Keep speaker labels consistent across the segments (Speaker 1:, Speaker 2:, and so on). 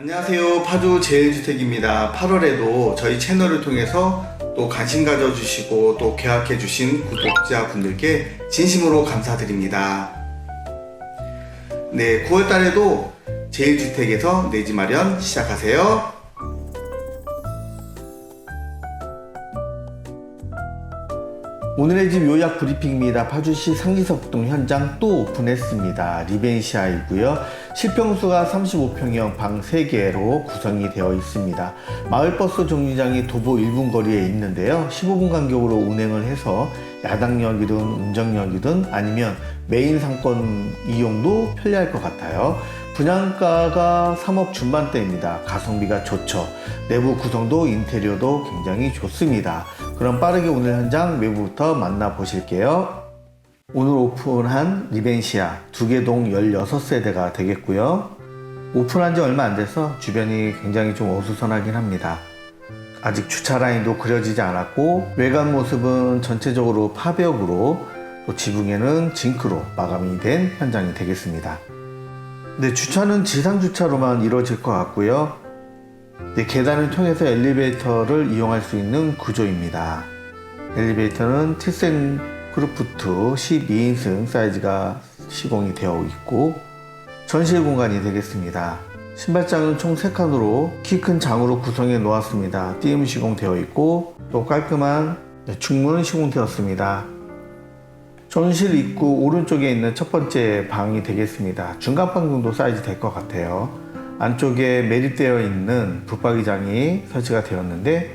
Speaker 1: 안녕하세요. 파주 제일주택입니다. 8월에도 저희 채널을 통해서 또 관심 가져주시고 또 계약해주신 구독자분들께 진심으로 감사드립니다. 네, 9월 달에도 제일주택에서 내집 마련 시작하세요. 오늘의 집 요약 브리핑입니다. 파주시 상지석동 현장 또 오픈했습니다. 리벤시아이고요. 실평수가 35평형 방 3개로 구성이 되어 있습니다. 마을버스 정류장이 도보 1분 거리에 있는데요. 15분 간격으로 운행을 해서 야당역이든 운정역이든 아니면 메인 상권 이용도 편리할 것 같아요. 분양가가 3억 중반대입니다. 가성비가 좋죠. 내부 구성도 인테리어도 굉장히 좋습니다. 그럼 빠르게 오늘 현장 외부부터 만나보실게요. 오늘 오픈한 리벤시아 두개동 16세대가 되겠고요. 오픈한 지 얼마 안 돼서 주변이 굉장히 좀 어수선하긴 합니다. 아직 주차 라인도 그려지지 않았고 외관 모습은 전체적으로 파벽으로 또 지붕에는 징크로 마감이 된 현장이 되겠습니다. 네, 주차는 지상 주차로만 이루어질 것 같고요. 네, 계단을 통해서 엘리베이터를 이용할 수 있는 구조입니다. 엘리베이터는 티센 크루프트 12인승 사이즈가 시공이 되어 있고 전실 공간이 되겠습니다. 신발장은 총 3칸으로 키 큰 장으로 구성해 놓았습니다. 띄움 시공되어 있고 또 깔끔한 네, 중문은 시공되었습니다. 전실 입구 오른쪽에 있는 첫 번째 방이 되겠습니다. 중간 방 정도 사이즈 될 것 같아요. 안쪽에 매립되어 있는 붙박이장이 설치가 되었는데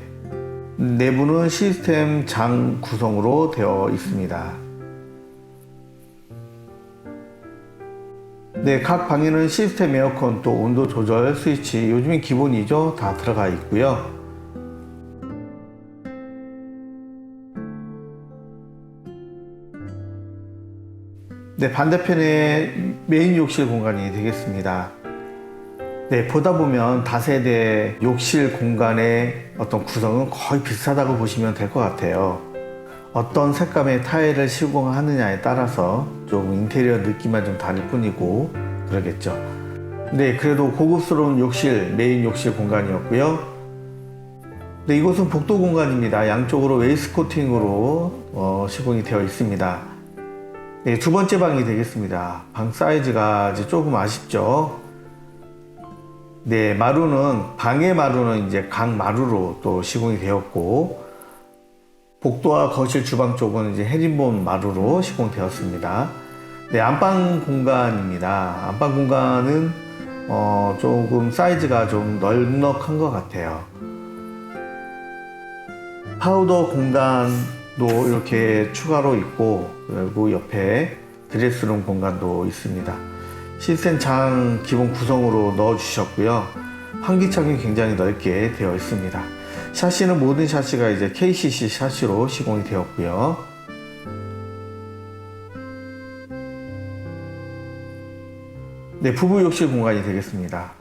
Speaker 1: 내부는 시스템 장 구성으로 되어 있습니다. 네, 각 방에는 시스템 에어컨 또 온도 조절 스위치 요즘엔 기본이죠. 다 들어가 있고요. 네, 반대편에 메인 욕실 공간이 되겠습니다. 네, 보다 보면 다세대 욕실 공간의 어떤 구성은 거의 비슷하다고 보시면 될 것 같아요. 어떤 색감의 타일을 시공하느냐에 따라서 조금 인테리어 느낌만 좀 다를 뿐이고 그러겠죠. 네, 그래도 고급스러운 욕실, 메인 욕실 공간이었고요. 네, 이곳은 복도 공간입니다. 양쪽으로 웨이스코팅으로 어, 시공이 되어 있습니다. 네, 두 번째 방이 되겠습니다. 방 사이즈가 이제 조금 아쉽죠. 네, 마루는 방의 마루는 이제 강 마루로 또 시공이 되었고 복도와 거실 주방 쪽은 이제 헤린본 마루로 시공되었습니다. 네, 안방 공간입니다. 안방 공간은 어, 조금 사이즈가 좀 널넉한 것 같아요. 파우더 공간도 이렇게 추가로 있고 그리고 옆에 드레스룸 공간도 있습니다. 시스템 장 기본 구성으로 넣어 주셨고요. 환기창이 굉장히 넓게 되어 있습니다. 샤시는 모든 샤시가 이제 KCC 샤시로 시공이 되었고요. 네, 부부 욕실 공간이 되겠습니다.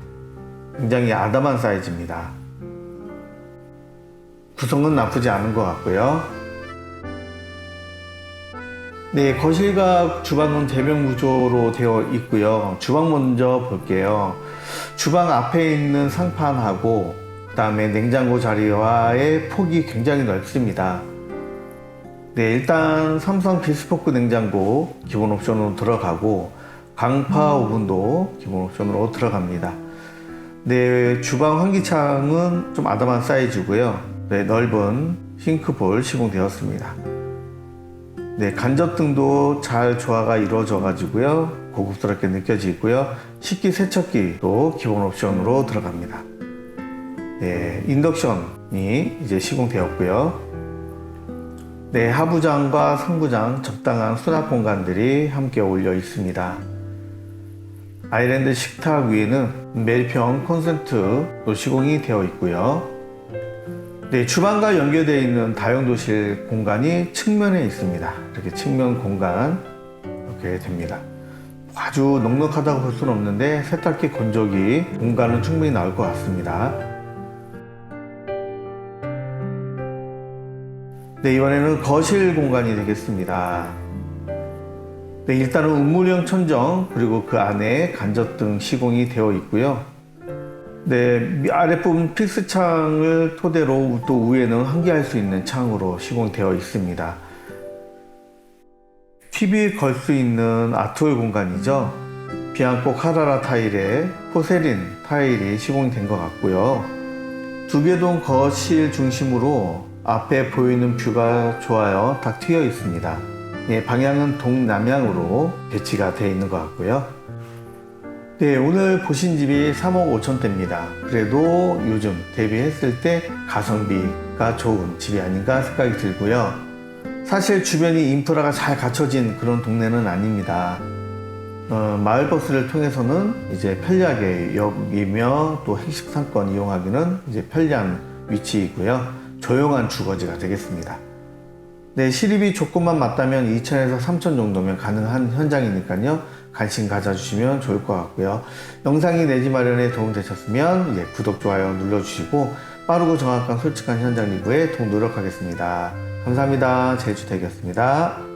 Speaker 1: 굉장히 아담한 사이즈입니다. 구성은 나쁘지 않은 것 같고요. 네, 거실과 주방은 대면 구조로 되어 있고요. 주방 먼저 볼게요. 주방 앞에 있는 상판하고 그 다음에 냉장고 자리와의 폭이 굉장히 넓습니다. 네, 일단 삼성 비스포크 냉장고 기본 옵션으로 들어가고 강파 오븐도 기본 옵션으로 들어갑니다. 네, 주방 환기창은 좀 아담한 사이즈고요. 네, 넓은 싱크볼 시공되었습니다. 네, 간접 등도 잘 조화가 이루어져 가지고요. 고급스럽게 느껴지고요. 식기 세척기도 기본 옵션으로 들어갑니다. 네, 인덕션이 이제 시공되었고요. 네, 하부장과 상부장 적당한 수납 공간들이 함께 올려 있습니다. 아일랜드 식탁 위에는 메리평 콘센트도 시공이 되어 있고요. 네, 주방과 연결되어 있는 다용도실 공간이 측면에 있습니다. 이렇게 측면 공간 이렇게 됩니다. 아주 넉넉하다고 볼 수는 없는데 세탁기 건조기 공간은 충분히 나올 것 같습니다. 네, 이번에는 거실 공간이 되겠습니다. 네, 일단은 우물형 천정 그리고 그 안에 간접등 시공이 되어 있고요. 네, 미- 아랫부분 픽스 창을 토대로 또 위에는 환기할 수 있는 창으로 시공되어 있습니다. TV 걸 수 있는 아트홀 공간이죠. 비앙코 카라라 타일에 포세린 타일이 시공된 것 같고요. 두개동 거실 중심으로 앞에 보이는 뷰가 좋아요. 딱 트여 있습니다. 예, 방향은 동남향으로 배치가 되어 있는 것 같고요. 네, 오늘 보신 집이 3억 5천대입니다. 그래도 요즘 대비했을 때 가성비가 좋은 집이 아닌가 생각이 들고요. 사실 주변이 인프라가 잘 갖춰진 그런 동네는 아닙니다. 어, 마을버스를 통해서는 이제 편리하게 역이며 또 행식 상권 이용하기는 이제 편리한 위치이고요. 조용한 주거지가 되겠습니다. 네, 시립이 조건만 맞다면 2천에서 3천 정도면 가능한 현장이니까요. 관심 가져주시면 좋을 것 같고요. 영상이 내지 마련에 도움되셨으면 예, 구독, 좋아요 눌러주시고 빠르고 정확한 솔직한 현장 리뷰에 더 노력하겠습니다. 감사합니다. 제주택이었습니다.